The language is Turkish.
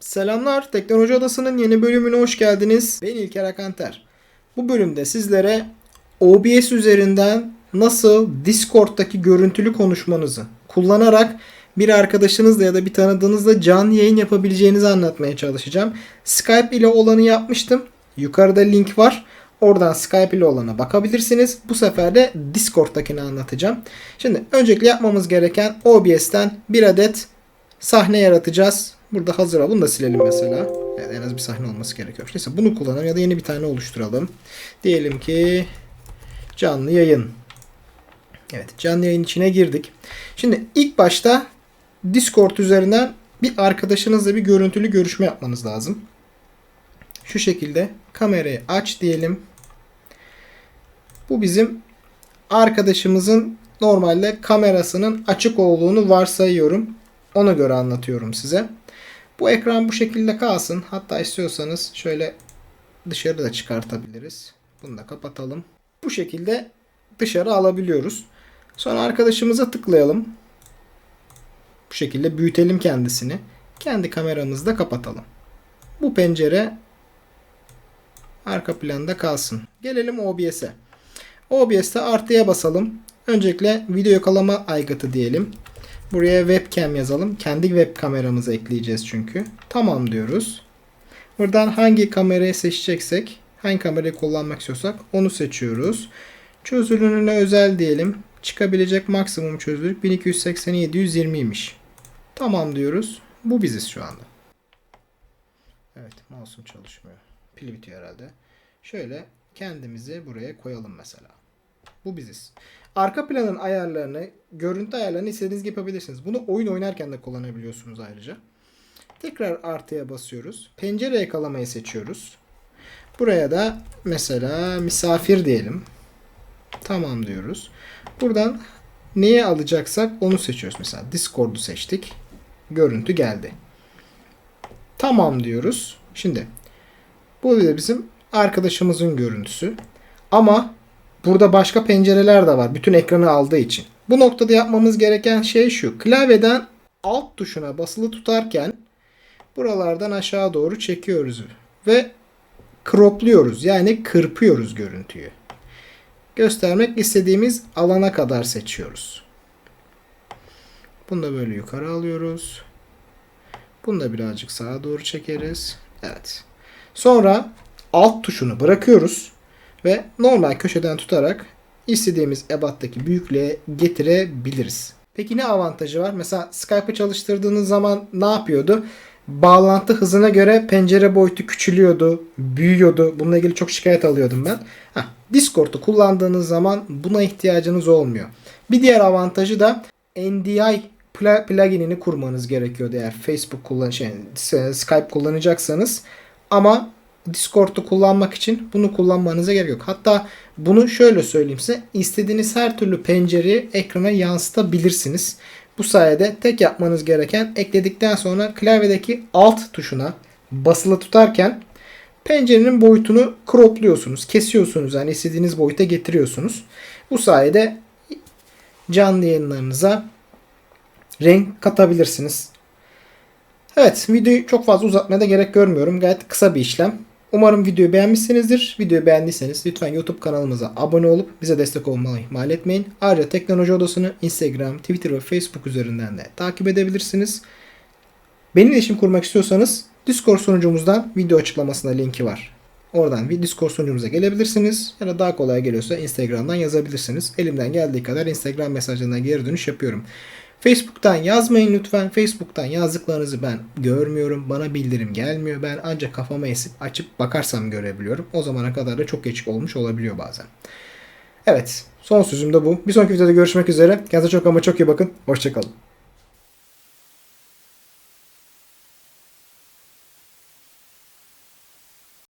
Selamlar, Teknoloji Odası'nın yeni bölümüne hoş geldiniz. Ben İlker Akanter. Bu bölümde sizlere OBS üzerinden nasıl Discord'daki görüntülü konuşmanızı kullanarak bir arkadaşınızla ya da bir tanıdığınızla canlı yayın yapabileceğinizi anlatmaya çalışacağım. Skype ile olanı yapmıştım. Yukarıda link var. Oradan Skype ile olana bakabilirsiniz. Bu sefer de Discord'dakini anlatacağım. Şimdi öncelikle yapmamız gereken OBS'ten bir adet sahne yaratacağız. Burada hazır al. Bunu da silelim mesela. Yani en az bir sahne olması gerekiyor. Neyse bunu kullanalım ya da yeni bir tane oluşturalım. Diyelim ki canlı yayın. Evet canlı yayın içine girdik. Şimdi ilk başta Discord üzerinden bir arkadaşınızla bir görüntülü görüşme yapmanız lazım. Şu şekilde kamerayı aç diyelim. Bu bizim arkadaşımızın normalde kamerasının açık olduğunu varsayıyorum. Ona göre anlatıyorum size. Bu ekran bu şekilde kalsın. Hatta istiyorsanız şöyle dışarı da çıkartabiliriz. Bunu da kapatalım. Bu şekilde dışarı alabiliyoruz. Sonra arkadaşımıza tıklayalım. Bu şekilde büyütelim kendisini. Kendi kameramızı da kapatalım. Bu pencere arka planda kalsın. Gelelim OBS'e. OBS'te artıya basalım. Öncelikle video yakalama aygıtı diyelim. Buraya webcam yazalım. Kendi web kameramızı ekleyeceğiz çünkü. Tamam diyoruz. Buradan hangi kamerayı seçeceksek, hangi kamerayı kullanmak istiyorsak onu seçiyoruz. Çözünürlüğüne özel diyelim. Çıkabilecek maksimum çözünürlük 1280-720'ymiş. Tamam diyoruz. Bu biziz şu anda. Evet, mouse'um çalışmıyor. Pil bitiyor herhalde. Şöyle kendimizi buraya koyalım mesela. Bu biziz. Arka planın ayarlarını, görüntü ayarlarını istediğiniz gibi yapabilirsiniz. Bunu oyun oynarken de kullanabiliyorsunuz ayrıca. Tekrar artıya basıyoruz. Pencere yakalamayı seçiyoruz. Buraya da mesela misafir diyelim. Tamam diyoruz. Buradan neye alacaksak onu seçiyoruz. Mesela Discord'u seçtik. Görüntü geldi. Tamam diyoruz. Şimdi bu da bizim arkadaşımızın görüntüsü. Ama burada başka pencereler de var. Bütün ekranı aldığı için. Bu noktada yapmamız gereken şey şu. Klavyeden alt tuşuna basılı tutarken buralardan aşağı doğru çekiyoruz ve cropluyoruz. Yani kırpıyoruz görüntüyü. Göstermek istediğimiz alana kadar seçiyoruz. Bunu da böyle yukarı alıyoruz. Bunu da birazcık sağa doğru çekeriz. Evet. Sonra alt tuşunu bırakıyoruz ve normal köşeden tutarak istediğimiz ebattaki büyüklüğe getirebiliriz. Peki ne avantajı var? Mesela Skype'ı çalıştırdığınız zaman ne yapıyordu? Bağlantı hızına göre pencere boyutu küçülüyordu, büyüyordu. Bununla ilgili çok şikayet alıyordum ben. Heh, Discord'u kullandığınız zaman buna ihtiyacınız olmuyor. Bir diğer avantajı da NDI pl- pluginini kurmanız gerekiyordu eğer Facebook kullan şey, Skype kullanacaksanız. Ama Discord'u kullanmak için bunu kullanmanıza gerek yok. Hatta bunu şöyle söyleyeyim size. istediğiniz her türlü pencereyi ekrana yansıtabilirsiniz. Bu sayede tek yapmanız gereken ekledikten sonra klavyedeki alt tuşuna basılı tutarken pencerenin boyutunu cropluyorsunuz. Kesiyorsunuz yani istediğiniz boyuta getiriyorsunuz. Bu sayede canlı yayınlarınıza renk katabilirsiniz. Evet videoyu çok fazla uzatmaya da gerek görmüyorum. Gayet kısa bir işlem. Umarım videoyu beğenmişsinizdir. Videoyu beğendiyseniz lütfen YouTube kanalımıza abone olup bize destek olmayı ihmal etmeyin. Ayrıca Teknoloji Odası'nı Instagram, Twitter ve Facebook üzerinden de takip edebilirsiniz. Benimle iletişim kurmak istiyorsanız Discord sunucumuzdan video açıklamasında linki var. Oradan bir Discord sunucumuza gelebilirsiniz. Ya da daha kolay geliyorsa Instagram'dan yazabilirsiniz. Elimden geldiği kadar Instagram mesajlarına geri dönüş yapıyorum. Facebook'tan yazmayın lütfen. Facebook'tan yazdıklarınızı ben görmüyorum. Bana bildirim gelmiyor. Ben ancak kafama esip açıp bakarsam görebiliyorum. O zamana kadar da çok geç olmuş olabiliyor bazen. Evet. Son sözüm de bu. Bir sonraki videoda görüşmek üzere. Kendinize çok ama çok iyi bakın. Hoşçakalın.